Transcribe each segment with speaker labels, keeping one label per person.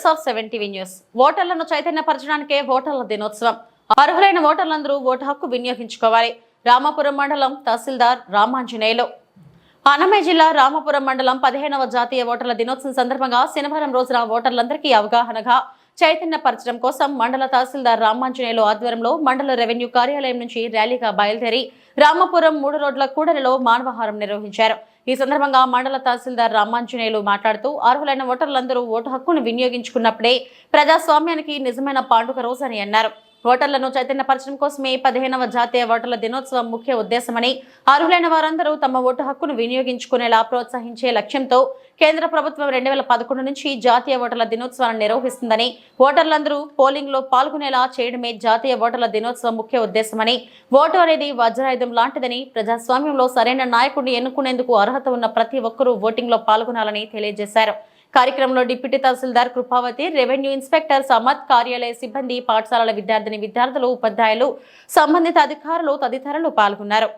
Speaker 1: SR seven TV news ఓటర్లను చైతన్యపరచడానికే ఓటర్ల దినోత్సవం. అర్హులైన ఓటర్లందరూ ఓటు హక్కు వినియోగించుకోవాలి. రామాపురం మండలం తహసీల్దార్ రామాంజనేయులు. అన్నమయ్య జిల్లా రామాపురం మండలం పదిహేనవ జాతీయ ఓటర్ల దినోత్సవం సందర్భంగా శనివారం రోజున ఓటర్లందరికీ అవగాహనగా చైతన్యపరచడం కోసం మండల తహసీల్దార్ రామాంజనేయులు ఆధ్వర్యంలో మండల రెవెన్యూ కార్యాలయం నుంచి ర్యాలీగా బయలుదేరి రామాపురం మూడు రోడ్ల కూడలిలో మానవహారం నిర్వహించారు. ఈ సందర్భంగా మండల తహసీల్దార్ రామాంజనేయులు మాట్లాడుతూ అర్హులైన ఓటర్లందరూ ఓటు హక్కును వినియోగించుకున్నప్పుడే ప్రజాస్వామ్యానికి నిజమైన పాండుక రోజు అని అన్నారు. ఓటర్లను చైతన్యపరచడం కోసమే పదిహేనవ జాతీయ ఓటర్ల దినోత్సవం ముఖ్య ఉద్దేశమని అర్హులైన వారందరూ తమ ఓటు హక్కును వినియోగించుకునేలా ప్రోత్సహించే లక్ష్యంతో కేంద్ర ప్రభుత్వం రెండు వేల పదకొండు నుంచి జాతీయ ఓటర్ల దినోత్సవాన్ని నిర్వహిస్తుందని ఓటర్లందరూ పోలింగ్లో పాల్గొనేలా చేయడమే జాతీయ ఓటర్ల దినోత్సవం ముఖ్య ఉద్దేశమని ఓటు అనేది వజ్రాయుధం లాంటిదని ప్రజాస్వామ్యంలో సరైన నాయకుడిని ఎన్నుకునేందుకు అర్హత ఉన్న ప్రతి ఒక్కరూ ఓటింగ్లో పాల్గొనాలని తెలియజేశారు. కార్యక్రమంలో deputy tahsildar Krupavathi revenue inspector Samath కార్యాలయ సిబ్బంది పాఠశాలల విద్యార్థిని విద్యార్థులు ఉపాధ్యాయులు సంబంధిత అధికారులు తదితరులు పాల్గొన్నారు.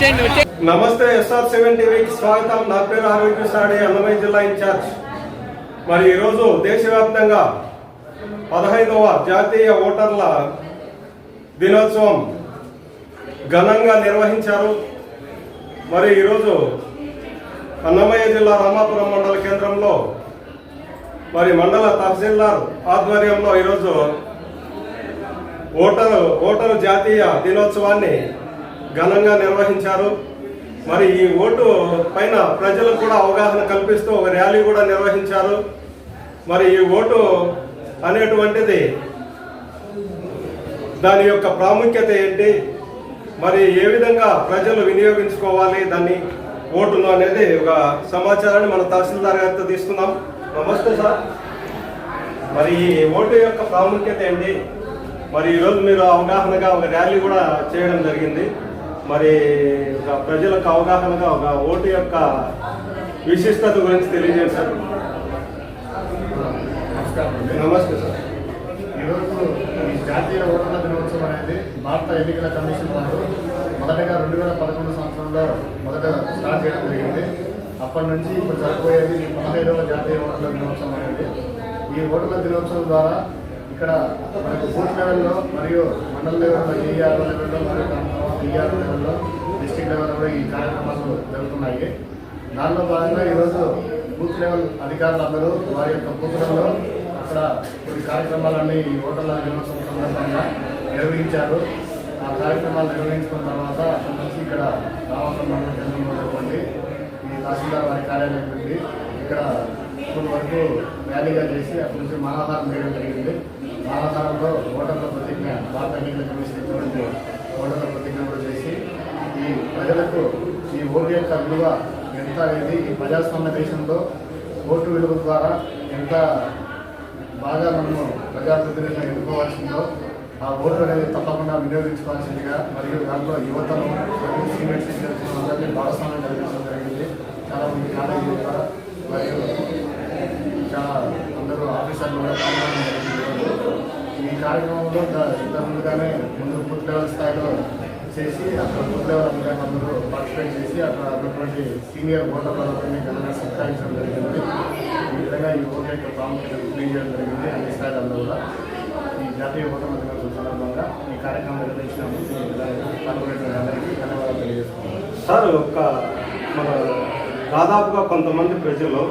Speaker 2: నమస్తే ఎస్ఆర్ సెవెన్ టీవీకి స్వాగతం. నా పేరు ఆరోగ్య సాడే అన్నమయ్య జిల్లా ఇన్ఛార్జ్. మరి ఈరోజు దేశవ్యాప్తంగా పదహైదవ జాతీయ ఓటర్ల దినోత్సవం ఘనంగా నిర్వహించారు. మరి ఈరోజు అన్నమయ్య జిల్లా రామాపురం మండల కేంద్రంలో మరి మండల తహసీల్దార్ ఆధ్వర్యంలో ఈరోజు ఓటరు ఓటరు జాతీయ దినోత్సవాన్ని ఘనంగా నిర్వహించారు. మరి ఈ ఓటు పైన ప్రజలకు కూడా అవగాహన కల్పిస్తూ ఒక ర్యాలీ కూడా నిర్వహించారు. మరి ఈ ఓటు అనేటువంటిది దాని యొక్క ప్రాముఖ్యత ఏంటి? మరి ఏ విధంగా ప్రజలు వినియోగించుకోవాలి? దాన్ని ఓటును అనేది ఒక సమాచారాన్ని మన తహసీల్దార్ గారితో తీసుకుందాం. నమస్తే సార్. మరి ఈ ఓటు యొక్క ప్రాముఖ్యత ఏంటి? మరి ఈరోజు మీరు అవగాహనగా ఒక ర్యాలీ కూడా చేయడం జరిగింది. మరి ఒక ప్రజలకు అవగాహనగా ఒక ఓటు యొక్క విశిష్టత గురించి తెలియజేయండి సార్
Speaker 3: నమస్కారం
Speaker 2: నమస్తే సార్.
Speaker 3: ఈరోజు ఈ జాతీయ ఓటర్ల దినోత్సవం అనేది భారత ఎన్నికల కమిషన్ వారు మొదటగా రెండు వేల పదకొండు సంవత్సరంలో మొదట స్టార్ట్ చేయడం జరిగింది. అప్పటి నుంచి ఇప్పుడు జరగబోయేది ఈ పదహైదవ జాతీయ ఓటర్ల దినోత్సవం అనేది. ఈ ఓటర్ల దినోత్సవం ద్వారా ఇక్కడ మనకు బూత్ లెవెల్లో మరియు మండల లెవెల్లో ఏఆర్ లెవెల్లో మరియు ఈఆర్ లెవెల్లో డిస్టిక్ లెవెల్లో ఈ కార్యక్రమాలు జరుగుతున్నాయి. దానిలో భాగంగా ఈరోజు బూత్ లెవెల్ అధికారులందరూ వారి యొక్క బూతులలో అక్కడ కొన్ని కార్యక్రమాలన్నీ ఈ ఓటర్ల దినోత్సవం సందర్భంగా నిర్వహించారు. ఆ కార్యక్రమాలు నిర్వహించుకున్న తర్వాత అక్కడి నుంచి ఇక్కడ రావాల్సిన మండల కేంద్రంలో ఉన్నటువంటి ఈ తహసీల్దార్ వారి కార్యాలయం నుండి ఇక్కడ ఇప్పుడు వరకు ర్యాలీగా చేసి అక్కడి నుంచి మహాహారం చేయడం జరిగింది. మహాహారంలో ఓటర్ల ప్రతిజ్ఞ భారత ఎన్నికల కమిషన్ ఇచ్చినటువంటి ఓటర్ల ప్రతిజ్ఞ కూడా చేసి ఈ ప్రజలకు ఈ ఓటు యొక్క విలువ ఎంత అనేది ఈ ప్రజాస్వామ్య దేశంలో ఓటు విలువ ద్వారా ఎంత బాగా మనము ప్రజాప్రతినిధులను ఎన్నుకోవాల్సిందో ఆ ఓటు అనేది తప్పకుండా వినియోగించుకోవాల్సిందిగా మరియు దాంట్లో యువతను మరియు సీనియర్ సిటిజన్స్ అందరినీ భాగస్వామ్యం కలిగించడం జరిగింది. చాలా మంది కాలేజీ ద్వారా మరియు చాలా అందరూ ఆఫీసర్లు కూడా పాల్గొనడం జరిగింది. ఈ కార్యక్రమంలో ఇంత ముందుగానే ముందు బూత్ లెవెల్ స్థాయిలో చేసి అక్కడ బూత్ లెవెల్ అధికారులు అందరూ పార్టిసిపేట్ చేసి అక్కడ ఉన్నటువంటి సీనియర్ ఓటర్లందరినీ ఘనంగా సత్కరించడం జరిగింది. ఈ విధంగా ఈ ఓటర్ యొక్క ప్రాముఖ్యత తెలియజేయడం జరిగింది. అన్ని స్థాయిలలో కూడా ఈ జాతీయ ఓటర్ దినోత్సవం సందర్భంగా ఈ కార్యక్రమం నిర్వహించినందుకు పాల్గొనే అందరికీ ధన్యవాదాలు తెలియజేస్తున్నాను.
Speaker 2: సార్ ఒక మన దాదాపుగా కొంతమంది ప్రజలు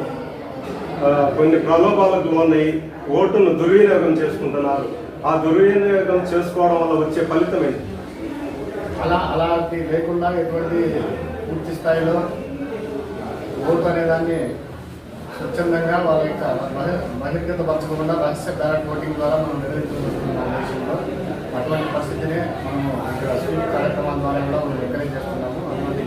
Speaker 2: కొన్ని ప్రలోభాలకు లోనై ఓటును దుర్వినియోగం చేసుకుంటున్నారు. ఆ దుర్వినియోగం చేసుకోవడం వల్ల వచ్చే ఫలితం ఏంటి?
Speaker 3: అలా అలాంటి లేకుండా ఎటువంటి పూర్తి స్థాయిలో ఓటు అనేదాన్ని స్వచ్ఛందంగా వాళ్ళ యొక్క బహిర్గత పరచకుండా రహస్య బ్యాలెట్ ఓటింగ్ ద్వారా మనం నిర్వహించుకుంటున్నాం దేశంలో. అటువంటి పరిస్థితిని మనము ఇక్కడ స్వీప్ కార్యక్రమాల ద్వారా కూడా మనం ఎంకరేజ్ చేస్తున్నాం.